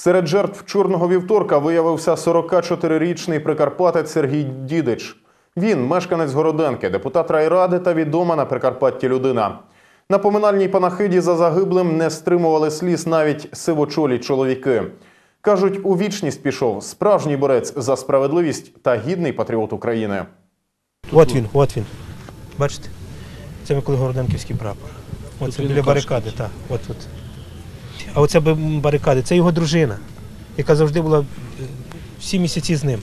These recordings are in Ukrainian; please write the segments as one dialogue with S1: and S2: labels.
S1: Серед жертв чорного вівторка виявився 44-річний прикарпатець Сергій Дідич. Він мешканець Городенки, депутат райради та відома на Прикарпатті людина. На поминальній панахиді за загиблим не стримували сліз навіть сивочолі чоловіки. Кажуть, у вічність пішов справжній борець за справедливість та гідний патріот України.
S2: От він, от він. Бачите? Це Миколи Городенківський прапор. Оце біля барикади, так. От, от. А оце б- барикади, це його дружина, яка завжди була е, всі місяці з ним.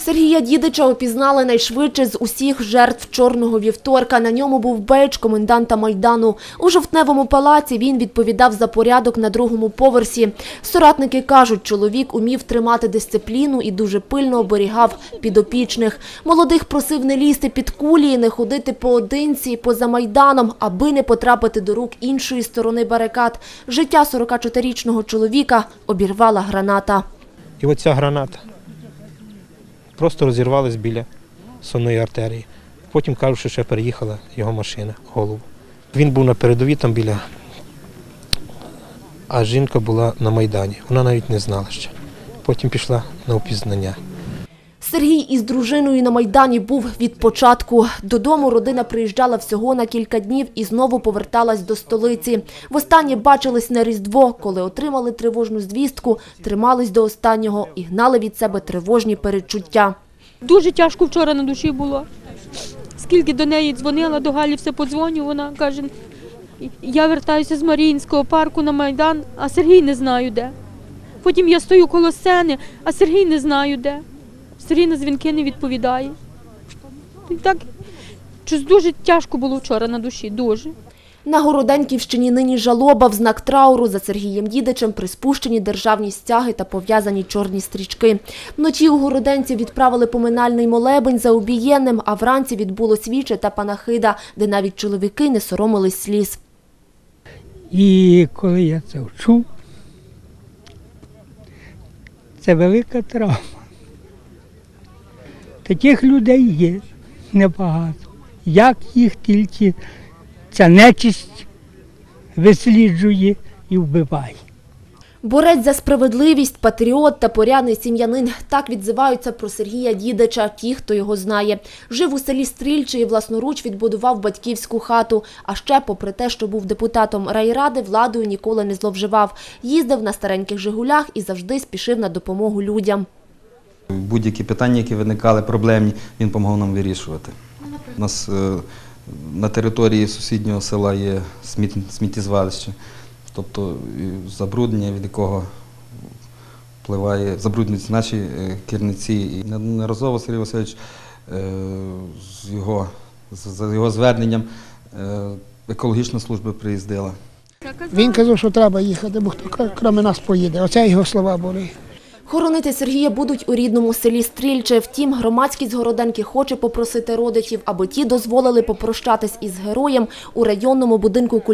S3: Сергія Дідича опізнали найшвидше з усіх жертв чорного вівторка. На ньому був бейдж коменданта Майдану. У жовтневому палаці він відповідав за порядок на другому поверсі. Соратники кажуть, чоловік умів тримати дисципліну і дуже пильно оберігав підопічних. Молодих просив не лізти під кулі, і не ходити поодинці поза майданом, аби не потрапити до рук іншої сторони барикад. Життя 44-річного чоловіка обірвала граната.
S2: І оця граната просто розірвалась біля сонної артерії. Потім кажуть, що ще переїхала його машина, голову. Він був на передовій там біля, а жінка була на Майдані. Вона навіть не знала ще. Потім пішла на опізнання.
S3: Сергій із дружиною на Майдані був від початку. Додому родина приїжджала всього на кілька днів і знову поверталась до столиці. Востаннє бачились на Різдво, коли отримали тривожну звістку, тримались до останнього і гнали від себе тривожні передчуття.
S4: Дуже тяжко вчора на душі було. Скільки до неї дзвонила, до Галі все подзвоню, вона каже, я вертаюся з Маріїнського парку на Майдан, а Сергій не знаю де. Потім я стою коло сцени, а Сергій не знаю де. Сергій на дзвінки не відповідає. І так, щось дуже тяжко було вчора на душі, дуже.
S3: На Городенківщині нині жалоба в знак трауру за Сергієм Дідичем приспущені державні стяги та пов'язані чорні стрічки. Вночі у Городенці відправили поминальний молебень за убієнним, а вранці відбулось віче та панахида, де навіть чоловіки не соромились сліз.
S5: І коли я це вчув, це велика травма. Таких людей є небагато. Як їх тільки ця нечисть висліджує і вбиває.
S3: Борець за справедливість, патріот та порядний сім'янин – так відзиваються про Сергія Дідича ті, хто його знає. Жив у селі Стрільче власноруч відбудував батьківську хату. А ще, попри те, що був депутатом райради, владою ніколи не зловживав. Їздив на стареньких «Жигулях» і завжди спішив на допомогу людям.
S6: Будь-які питання, які виникали проблемні, він допомагав нам вирішувати. У нас е, на території сусіднього села є сміттєзвалище, тобто забруднення, від якого впливає, забруднюються наші е, керівниці. І неодноразово Сергій Васильович е, з його, з- за його зверненням екологічна служба приїздила.
S7: Він казав, що треба їхати, бо хто кр- крім нас поїде. Оце його слова були.
S3: Хоронити Сергія будуть у рідному селі Стрільче. Втім, громадськість Городенки хоче попросити родичів, аби ті дозволили попрощатись із героєм у районному будинку культури.